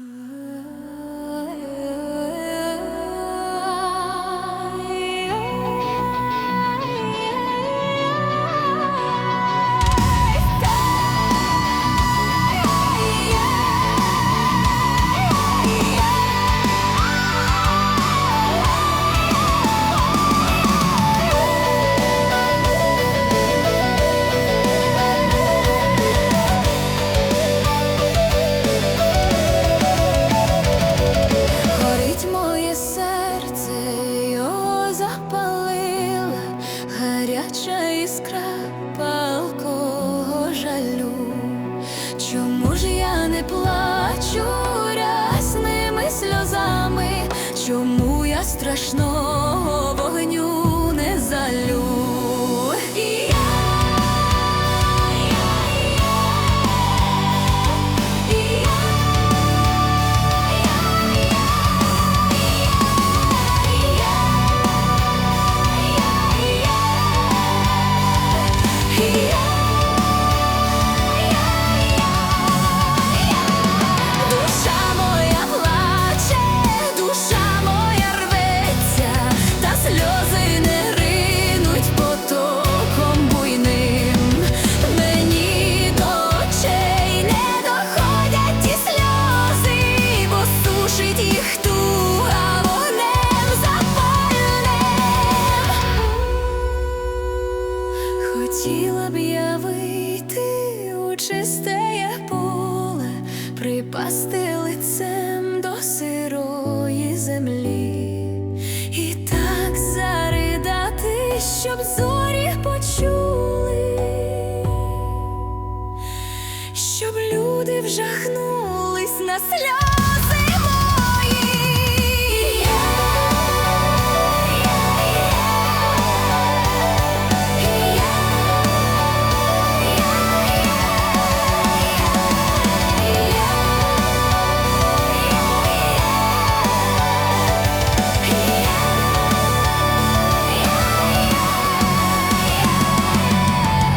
Uh... гаряча іскра палкого жалю. Чому ж я не плачу рясними сльозами? Чому я страшного Хотіла б я вийти у чисте поле, припасти лицем до сирої землі, і так заридати, щоб зорі почули, щоб люди вжахнули.